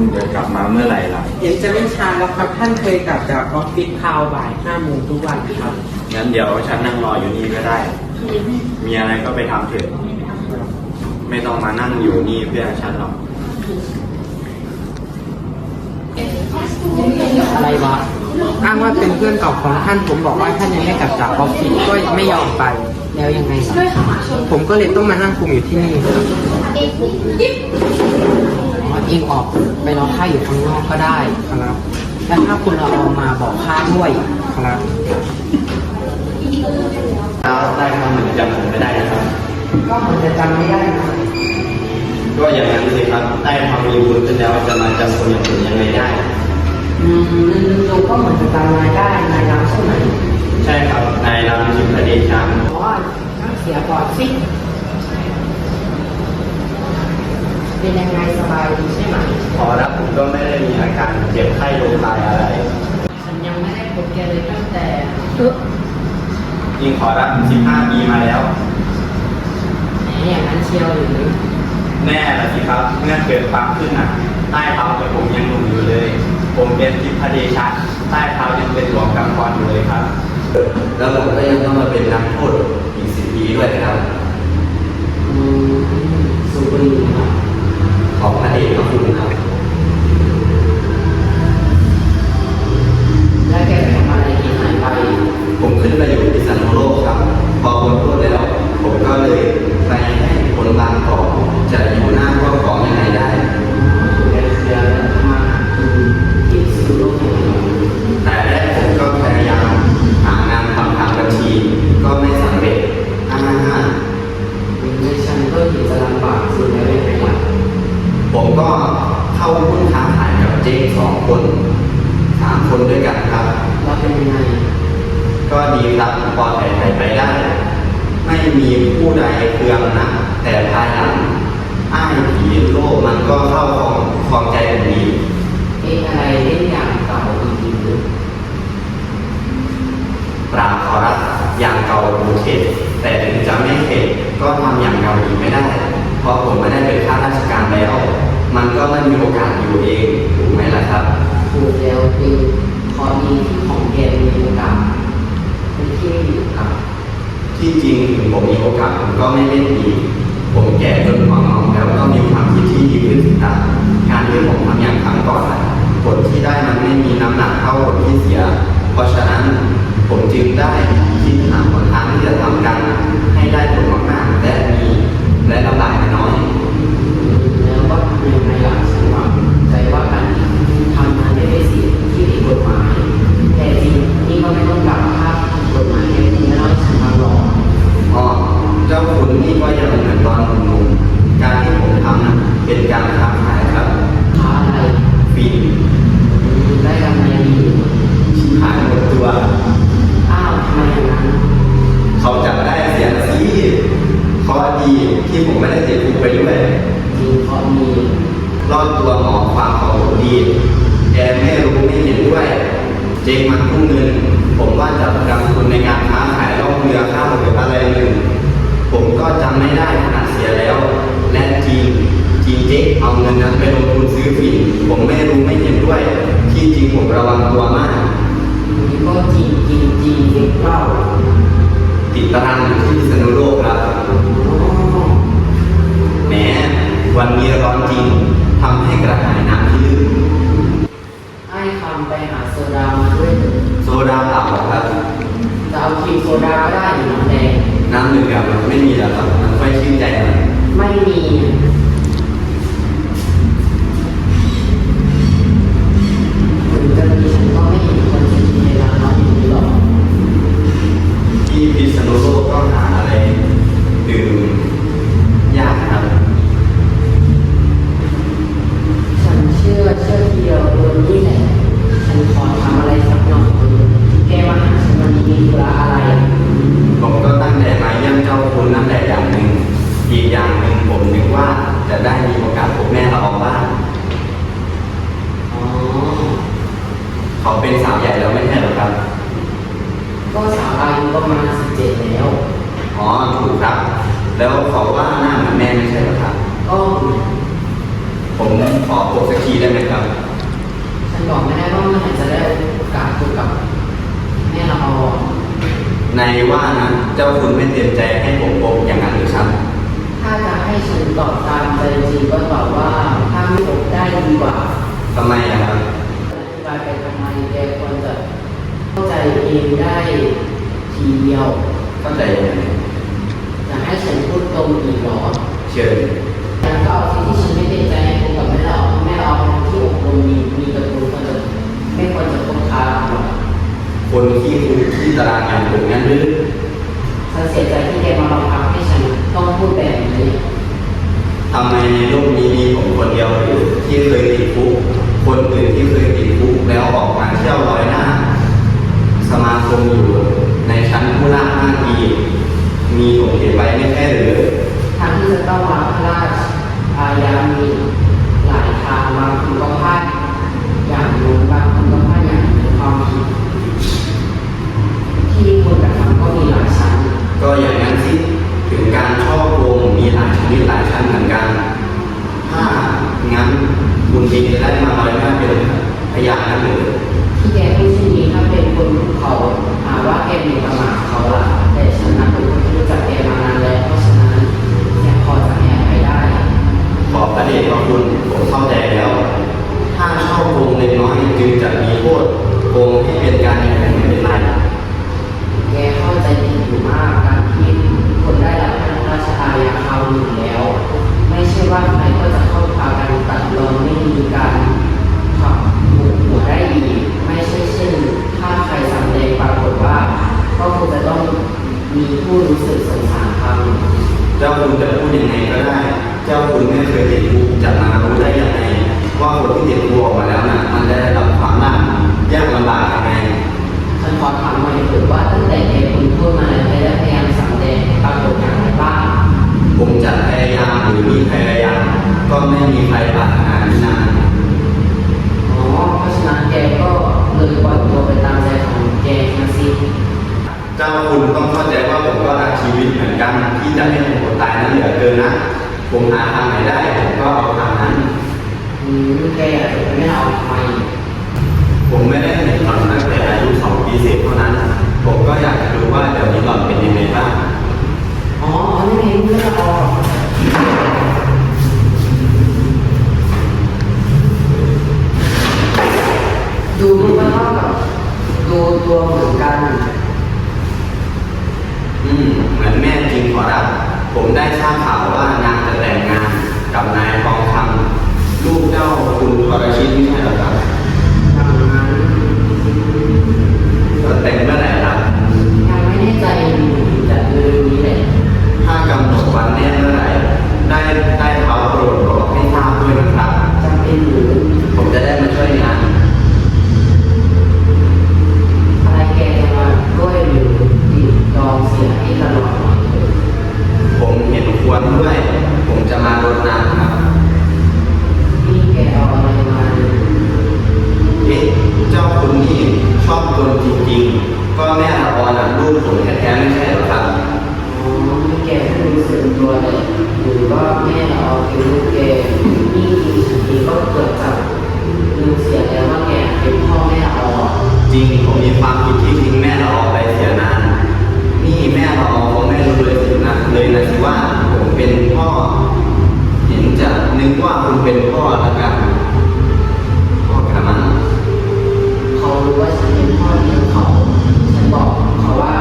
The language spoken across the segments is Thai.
คุณจะกลับมาเมื่อไหร่ล่ะเห็นจะไม่ช้าแล้วครับท่านเคยกลับจากออฟฟิศคราวบ่ายห้าโมงทุกวันครับ งั้นเดี๋ยวฉันนั่งรออยู่นี่ก็ได้ มีอะไรก็ไปทำเถอะ ไม่ต้องมานั่งอยู่นี่เพื่อฉันหรอก อะไรวะ อ้างว่าเป็นเพื่อนเก่าของท่าน ผมบอกว่าท่านยังไม่กลับจากออฟฟิศก็ไม่ยอมไป แล้วยังไงครับผมก็เลยต้องมานั่งคุมอยู่ที่นี่ครับอ๋อ เองออกไปรอข้าอยู่ข้างนอกก็ได้ครับ แล้วถ้าคุณเราออกมาบอกข้าด้วยครับแล้วได้ทำเหมือนจำผมไม่ได้นะครับ ก็ผมจะจำไม่ได้นะก็อย่างนั้นสิครับ ได้ทำมีบุญขึ้นแล้วจะมาจำคนอย่างผมยังไงได้ อืมดูก็เหมือนจะจำนายได้นายรับใช่ไหมใช่ครับ นายรำชิมพระเดชาอ๋อเสียก่อนสิ เป็นยังไงสบายดีใช่ไหมขอรับผมก็ไม่ได้มีอาการเจ็บไข้ลมตายอะไร ฉันยังไม่ได้พบแกเลยตั้งแต่ยิงขอรับ15 ปีมาแล้ว แหมอย่างนั้นเชียวหรือแน่ละสิครับ เมื่อเกิดความขึ้นอะใต้เท้ากับผมยังหนุ่มอยู่เลย ผมเป็นทิพเดชะใต้เท้ายังเป็นหลวงกำพรอยู่เลยครับ แล้วผมก็ยังต้องมาเป็นนักโทษอีกสิบปีด้วยนะครับ อืมสูบบุหรี่ครับ ของพระเดชพระคุณครับแล้วแกไปทำอะไรที่หายไป ผมขึ้นมาอยู่ที่สันโลกครับ พอคนพูดแล้ว ผมก็เลยไปให้คนบางกอกจะอยู่หน้าข้อของยังไงได้ แกเสียแล้วทำมาหากินที่สุดโลกแห่งนี้ แต่แรกผมก็พยายามหางานทำทางบัญชี ก็ไม่สำเร็จอ่า ในฉันก็เห็นจะลำบากสุดแล้วยังไงล่ะ ผมก็เข้าหุ้นค้าขายกับเจ๊สองคนสามคนด้วยกันครับ แล้วเป็นยังไง ก็ดีครับพอถ่ายถ่ายไปได้ ไม่มีผู้ใดเคืองนะ แต่ภายหลังอ้ายผีโลกมันก็เข้าคลองคลองใจผมดี เอ๊ะอะไรเล่นอย่างเก่าอีกหรือ ปราบขอรับอย่างเก่าบูเขตแต่ถึงจะไม่เข็ด ก็ทำอย่างเก่าอีกไม่ได้ เพราะผมไม่ได้เป็นข้าราชการแล้ว มันก็ไม่มีโอกาสอยู่เองถูกไหมล่ะครับถูกแล้วคือพอดีที่ของแกมีโอกาสเป็นที่อยู่กับ ที่จริงถึงผมมีโอกาสผมก็ไม่เล่นอีกผมแก่จนหัวงอกแล้วก็มีความคิดที่ดีขึ้นสิตาการที่ผมทำอย่างครั้งก่อนน่ะผลที่ได้มันไม่มีน้ำหนักเท่าผลที่เสีย เพราะฉะนั้นผมจึงได้คิดหาหนทางที่จะทำกันให้ได้ผลมากๆและมีและลำบากน้อย แล้วก็ทำยังไงล่ะฉันหวังใจว่าการทำนั้นไม่ได้สิ่งที่ผิดกฎหมาย แต่จริงนี่ก็ไม่ต้องกลับภาพกฎหมายให้คุณแล้วฉันมาหลอก อ๋อเจ้าคุณนี่ก็ยังเหมือนตอนหนุ่มๆการที่ผมทำนะเป็นการค้าขายครับ ค้าอะไร ฟิน ได้กำไรดี ขายหมดตัว อ้าวทำไมอย่างนั้น เขาจับได้เสียนะสิข้อดีที่ผมไม่ได้ติดคุกไปด้วย จริงพอมี รอดตัวหมอความของผมดี แกไม่รู้ไม่เห็นด้วย เจ๊งมันทุ่งเงิน ผมว่าจะประกันทุนในการค้าขายล่องเรือข้าวหรืออะไรหนึ่ง ผมก็จำไม่ได้ขนาดเสียแล้ว และจริงจริงเจ๊เอาเงินนั้นไปลงทุนซื้อฝิ่นผมไม่รู้ไม่เห็นด้วย ที่จริงผมระ วังตัวมากนี่ก็จริงจริงจริงเปล่าติดตารางอยู่ที่พิษณุโลกครับแม้วันนี้ร้อนจริงทำให้กระหายน้ำที่ลึกไอ้คำไปหาโซดามาด้วยเถอะโซดาเปล่าครับจะเอาครีมโซดาก็ได้อยู่น้ำแดงน้ำหนึ่งแบบไม่มีแล้วครับมันค่อยชื่นใจหน่อยไม่มี เขาเป็นสาวใหญ่แล้วไม่ใช่เหรอครับ ก็สาวอายุประมาณสิบเจ็ดแล้ว อ๋อ ถูกครับ แล้วเขาว่าหน้าเหมือนแม่ไม่ใช่เหรอครับ ก็ผผมขอพบสักทีได้ไหมครับ ฉันบอกไม่ได้ว่าเมื่อไหร่จะได้โอกาสคุยกับแม่ละออในว่านะเจ้าคุณไม่เต็มใจให้ผมพบอย่างนั้นหรือครับ ถ้าจะให้ฉันตอบตามใจจริงก็ตอบว่าถ้าไม่พบได้ดีกว่าทำไมอะครับอธิบายไป ทำไมแกควรจะเข้าใจเองได้ทีเดียว เข้าใจยังไงจะให้ฉันพูดตรงอีกเหรอเชิญแล้วก็เอาที่ที่ฉันไม่เต็มใจให้คุยกับแม่ละออแม่ละออเป็นที่อบรมมีมีกระตุ้นควรจะไม่ควรจะคบค้าหรอกคนที่คุยที่ตารางงานผมงั้นหรือฉันเสียใจที่แกมาบังคับให้ฉันต้องพูดแบบนี้ทำไมในโลกนี้มีผมคนเดียวหรือที่เคยติดคุก คนอื่นที่เคยติดคุกแล้วออกมาเที่ยวร้อยหน้า สมาคมอยู่ในชั้นผู้ล่าห้าปีมีผมเขียนไว้ไม่ใช่หรือ ทางที่จะต้องวางพระราชอาญามีหลายทางบางคนก็พลาดอย่างหนู้นบางคนก็พลาดอย่างนี้ความผิดที่ควรกระทำก็มีหลายชั้น ก็อย่างนั้นสิ ถึงการช่อโกงมีหลายชนิดหลายชั้นเหมือนกัน ถ้างั้นคุณเองจะได้มาลอยหน้าเป็นพยานนั้นหรือ ที่แกพูดเช่นนี้ถ้าเป็นคนของเขาหาว่าแกมีประมาทเขาละแต่ฉันนับเป็นคนที่รู้จักแกมานานแล้วเพราะฉะนั้นแกพอจะให้อภัยได้ ขอบพระเดชพระคุณผมเข้าใจแล้ว ถ้าช่อโกงเล็กน้อยจึงจะมีโทษโกงที่เป็นการอย่างนั้นไม่เป็นไร แกเข้าใจผิดอยู่มากการที่คนได้รับพระราชทายาคราวหนึ่งแล้ว ไม่ใช่ว่าใครก็จะเข้าพากันตัดรอนไม่มีการขับหัวหัวได้ดีไม่ใช่เช่น ถ้าใครสำเร็จปรากฏว่า ก็คงจะต้อง มีผู้รู้สึกสงสารเขาเจ้าคุณจะพูดยังไงก็ได้ เจ้าคุณไม่เคยติดคุกจะมารู้ได้ยังไงว่าคนที่ติดคุกออกมาแล้วนะมันได้รับความลำยากลำบากยังไงฉันขอถามหน่อยเถิดว่าตั้งแต่แกคุณพูดมาแล้วแกได้พยายามสำแดงให้ปรากฏอย่างไรบ้างผมจะพยายามหรือมีพยายามก็ไม่มีใครปรารถนาที่นานอ๋อเพราะฉะนั้นแกก็เลยปล่อยตัวไปตามใจของแกนะสิ เจ้าคุณต้องเข้าใจว่าผมก็รักชีวิตเหมือนกันที่จะให้ผมอดตายนั้นเหลือเกินนะ ผมหาทางไหนได้ผมก็เอาทางนั้นอืมแกอยากจะไม่เอาทำไมผมไม่ได้เห็นหล่อนตั้งแต่อายุสองปีเศษเท่านั้น ผมก็อยากจะรู้ว่าเดี๋ยวนี้หล่อนเป็นยังไงบ้าง อ๋อนี่ไงเรื่องออกดูรูปก็เท่ากับดูตัวเหมือนกัน อืมเหมือนแม่จริงขอรับ ผมได้ทราบข่าวว่า มีความผิดที่ทิ้งแม่ละออกไปเสียนาน นี่แม่ละออคงไม่รู้เลยสินะเลยนะสิว่าผมเป็นพ่อ เห็นจะนึกว่าคุณเป็นพ่อแล้วกัน พ่อกระมังเขารู้ว่าฉันเป็นพ่อเลี้ยงเขาฉันบอกเขาว่า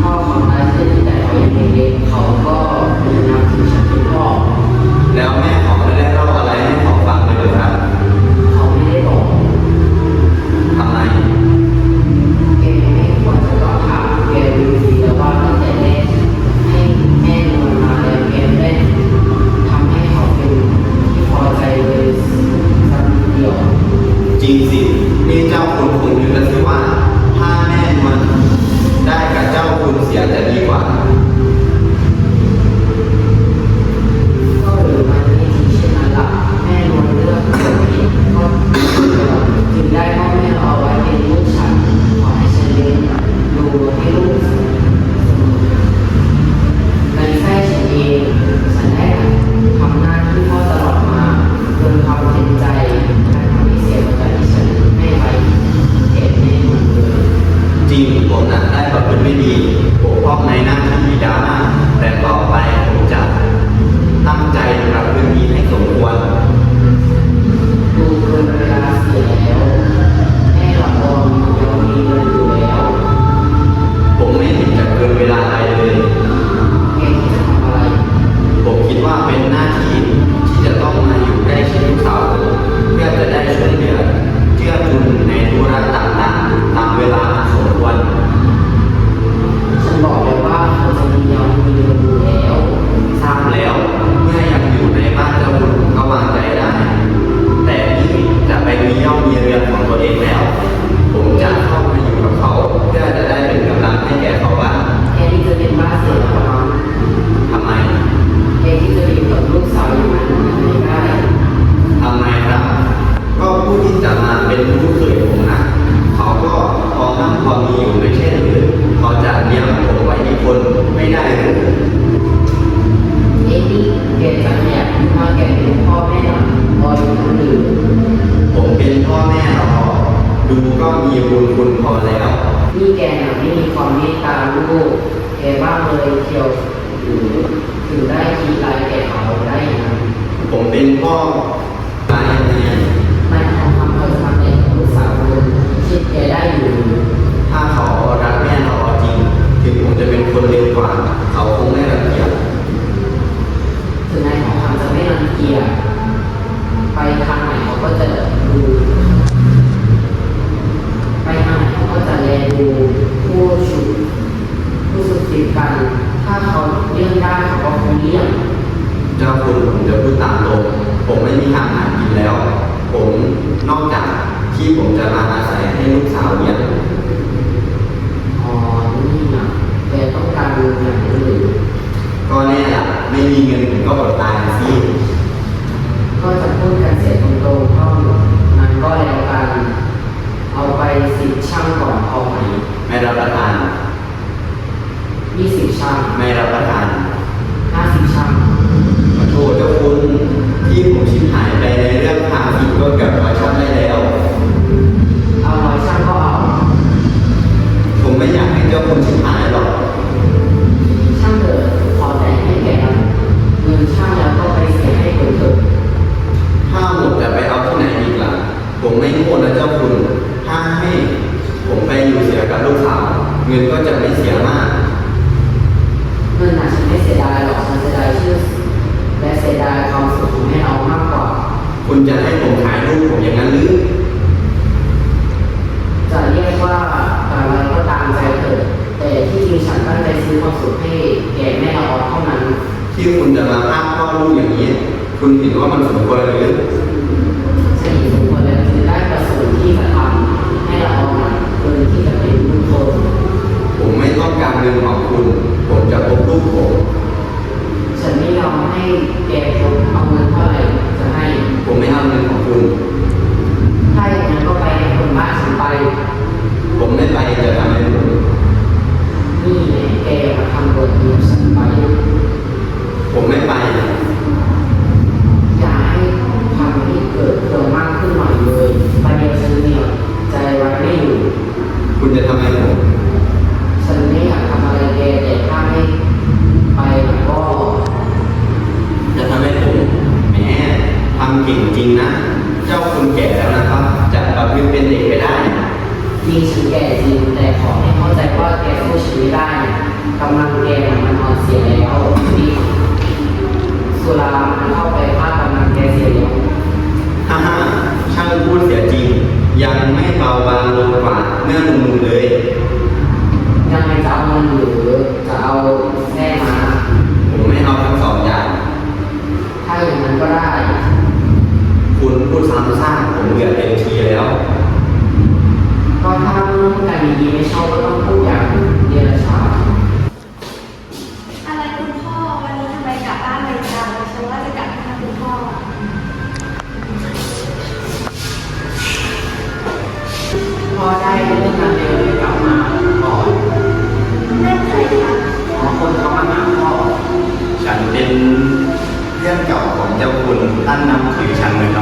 พ่อเขาตายเสียตั้งแต่เขายังเด็กเขา นี่แกน่ะไม่มีความเมตตาลูกแกบ้างเลยเที่ยวหรือถึงได้คิดร้ายแกเขาได้อย่างนั้นผมเป็นพ่อตายยังไงไม่ทำความเคยทำในลูกสาวคนคิดแกได้อยู่ ถ้าเขารักแม่เราจริง ถึงผมจะเป็นคนเลวกว่า เขาคงไม่รังเกียจถึงนายของคำจะไม่รังเกียจไปทางไหนเขาก็จะดูไปทางไหนเขา ก็จะแลดูผู้ชุดผู้สุดติดกัน ถ้าเขาเลี่ยงได้เขาก็คงเลี่ยงเจ้าคุณผมจะพูดตามตรงผมไม่มีทางหากินแล้ว ผมนอกจากที่ผมจะมาอาศัยให้ลูกสาวเลี้ยงอ๋อนี่นะแกต้องการดูอย่างนั้นหรือก็แน่ละไม่มีเงินผมก็อดตายสิก็จะพูดกันเสียตรงๆเท่านั้นก็แล้วกัน เอาไปสิบช่างก่อนเอาไหมไม่รับประทานยี่สิบช่างไม่รับประทาน งินก็จะไม่เสียมากเงินน่ะฉันไม่เสียดายหรอกฉันเสียดายชื่อและเสียดายความสุขของแม่เอามากกว่า คุณจะให้ผมขายลูกผมอย่างนั้นหรือ จะเรียกว่าอะไรก็ตามใจเถอะแต่ที่จริงฉันตั้งใจซื้อความสุขให้แก่แม่เราเท่านั้น ที่คุณจะมาพากพ่อลูกอย่างนี้ คุณเห็นว่ามันสมควรหรือ ฉันเห็นสมควรแล้วจึงได้ประสงค์ที่จะทำให้เราเอาหนักเกินที่จะเป็นบุญคน ผมไม่ต้องการเงินของคุณ ผมจะพบลูกผม ฉันไม่ยอมให้แกพกเอาเงินเท่าไหร่จะให้ ผมไม่เอาเงินของคุณ ถ้าอย่างนั้นก็ไปให้คนบ้านฉันไป ผมไม่ไปจะทำให้ผม นี่ไงแกมาทำบทเรียนฉันไป ผมไม่ไป อย่าให้ทำให้เกิดเพิ่มมากขึ้นหน่อยเลยประเดี๋ยวฉันเนี่ยใจไว้ไม่อยู่ คุณจะทำให้ผม ฉันไม่อยากทำอะไรแกแต่ถ้าไม่ไปมันก็ จะทำให้ผมแหมทำ เก่งจริงนะ เจ้าคุณแก่แล้วนะครับจะประพฤติเป็นเด็กไปได้ จริงฉันแก่จริงแต่ขอให้เข้าใจว่าแกสู้ชีวิตได้กำลังแกน่ะมันอ่อนเสียแล้วนี่สุรามันเข้าไปพาดกำลังแกเสียแล้วฮ่าฮ่าช่างพูดเสียจริง ยังไม่เบาบางลงกว่าเมื่อหนุ่มๆเลย ท่านนำมาถึงชั้นเลยครับ